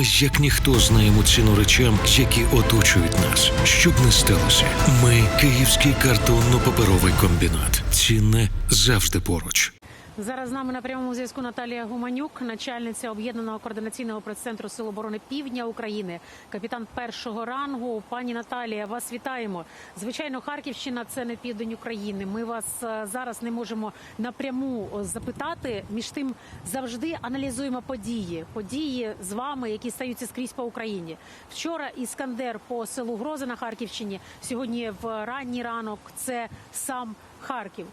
Ми як ніхто знаємо ціну речам, які оточують нас. Щоб не сталося, ми Київський картонно-паперовий комбінат. Цінне завжди поруч. Зараз з нами на прямому зв'язку Наталія Гуманюк, начальниця об'єднаного координаційного прес-центру Сил оборони Півдня України, капітан першого рангу. Пані Наталія, вас вітаємо. Звичайно, Харківщина це не південь України. Ми вас е, зараз не можемо напряму е, запитати. Між тим завжди аналізуємо події. Події з вами, які стаються скрізь по Україні. Вчора іскандер по селу Гроза на Харківщині. Сьогодні в ранній ранок це сам Харків.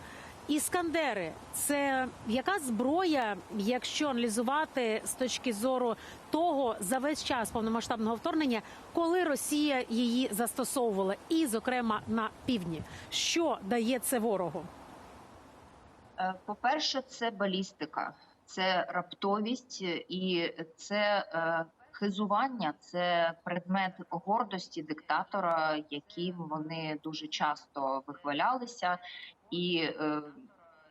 Іскандери це яка зброя, якщо аналізувати з точки зору того за весь час повномасштабного вторгнення, коли Росія її застосовувала, і, зокрема, на півдні, що дає це ворогу? Е, По-перше, це балістика, це раптовість е, і це е, хизування, це предмет гордості диктатора, яким вони дуже часто вихвалялися, і е,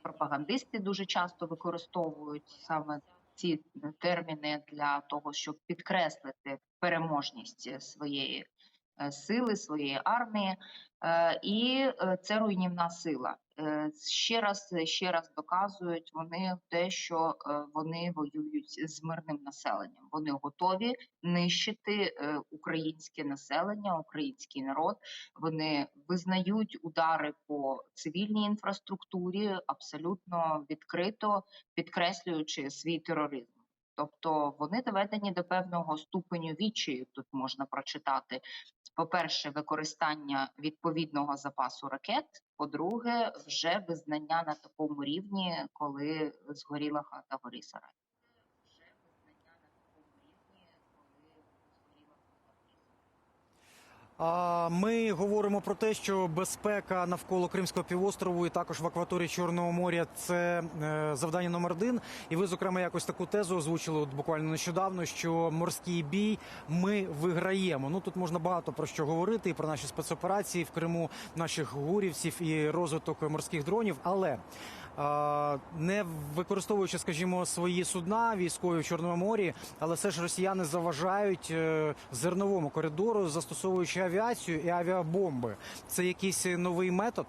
пропагандисти дуже часто використовують саме ці терміни для того, щоб підкреслити переможність своєї е, сили, своєї армії. Е, І е, це руйнівна сила. Ще раз ще раз доказують вони те, що е, вони воюють з мирним населенням. Вони готові нищити е, українське населення, український народ. Вони визнають удари по цивільній інфраструктурі абсолютно відкрито підкреслюючи свій тероризм. Тобто вони доведені до певного ступеню відчаю. Тут можна прочитати по-перше, використання відповідного запасу ракет. По-друге, вже визнання на такому рівні, коли згоріла хата горі. Ми говоримо про те, що безпека навколо Кримського півострову і також в акваторії Чорного моря це е, завдання номер один. І ви, зокрема, якось таку тезу озвучили буквально нещодавно, що морський бій ми виграємо. Ну тут можна багато про що говорити, і про наші спецоперації в Криму, наших гурівців і розвиток морських дронів, але. Не використовуючи, скажімо, свої судна військові в Чорному морі, але все ж росіяни заважають е, зерновому коридору, застосовуючи авіацію і авіабомби. Це якийсь новий метод.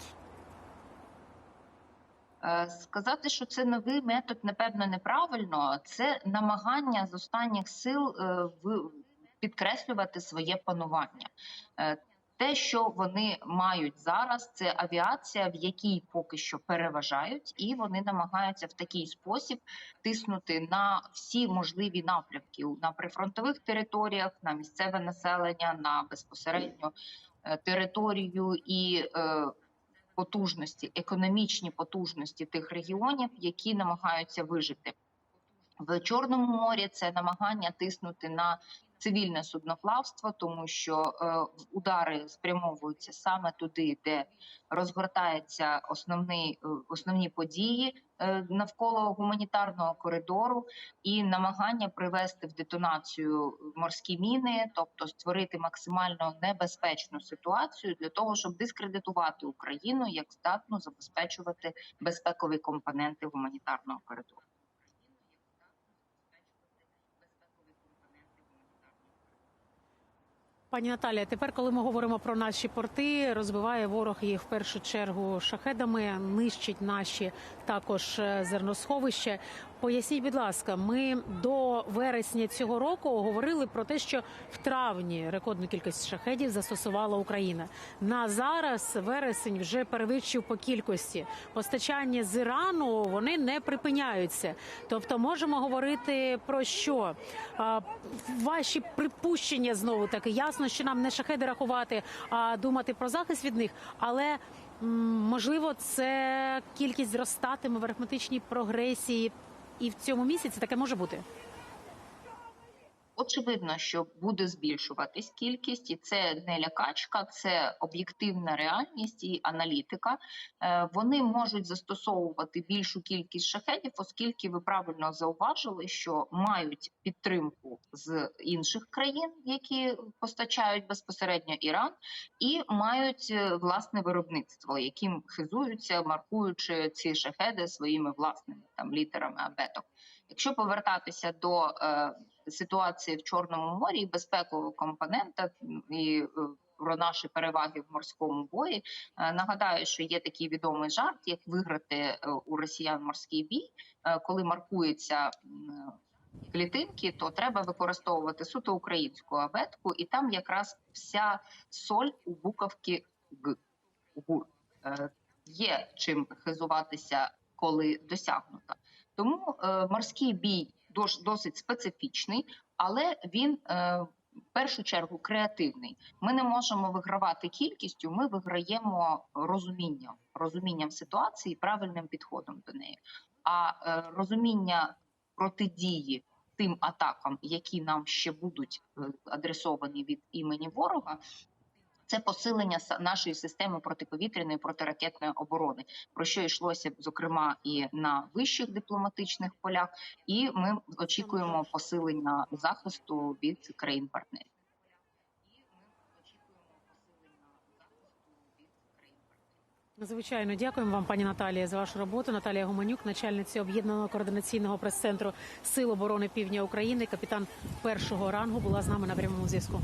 Е, Сказати, що це новий метод, напевно, неправильно. Це намагання з останніх сил е, підкреслювати своє панування. Те, що вони мають зараз, це авіація, в якій поки що переважають, і вони намагаються в такий спосіб тиснути на всі можливі напрямки на прифронтових територіях, на місцеве населення, на безпосередньо е, територію і е, потужності, економічні потужності тих регіонів, які намагаються вижити. В Чорному морі це намагання тиснути на цивільне судноплавство, тому що е, удари спрямовуються саме туди, де розгортається основний, е, основні події е, навколо гуманітарного коридору, і намагання привести в детонацію морські міни, тобто створити максимально небезпечну ситуацію для того, щоб дискредитувати Україну як здатну забезпечувати безпекові компоненти гуманітарного коридору. Пані Наталія, тепер, коли ми говоримо про наші порти, розбиває ворог їх в першу чергу шахедами, нищить наші також е, зерносховища. Поясніть, будь ласка, ми до вересня цього року говорили про те, що в травні рекордну кількість шахедів застосувала Україна. На зараз вересень вже перевищив по кількості. Постачання з Ірану вони не припиняються. Тобто, можемо говорити про що? Ваші припущення знову таки ясно, що нам не шахеди рахувати, а думати про захист від них. Але можливо, це кількість зростатиме в арифметичній прогресії, і в цьому місяці таке може бути. Очевидно, що буде збільшуватись кількість, і це не лякачка, це об'єктивна реальність і аналітика. Е, Вони можуть застосовувати більшу кількість шахедів, оскільки ви правильно зауважили, що мають підтримку з інших країн, які постачають безпосередньо Іран, і мають е, власне виробництво, яким хизуються, маркуючи ці шахеди своїми власними там літерами абеток. Якщо повертатися до е, ситуації в Чорному морі, і безпекового компонента і е, про наші переваги в морському бої. Е, Нагадаю, що є такий відомий жарт, як виграти е, у росіян морський бій, коли маркується. Клітинки, то треба використовувати суто українську абетку, і там якраз вся соль у буковки Г. ГУР. Є чим хизуватися, коли досягнуто. Тому морський бій досить специфічний, але він е, в першу чергу креативний. Ми не можемо вигравати кількістю, ми виграємо розумінням, розумінням ситуації, правильним підходом до неї. А е, розуміння протидії тим атакам, які нам ще будуть е, адресовані від імені ворога. Це посилення нашої системи протиповітряної протиракетної оборони, про що йшлося зокрема і на вищих дипломатичних полях, і ми очікуємо посилення захисту від країн-партнерів. Звичайно, дякуємо вам, пані Наталія, за вашу роботу. Наталія Гуманюк, начальниця об'єднаного координаційного прес-центру Сил оборони Півдня України, капітан першого рангу, була з нами на прямому зв'язку.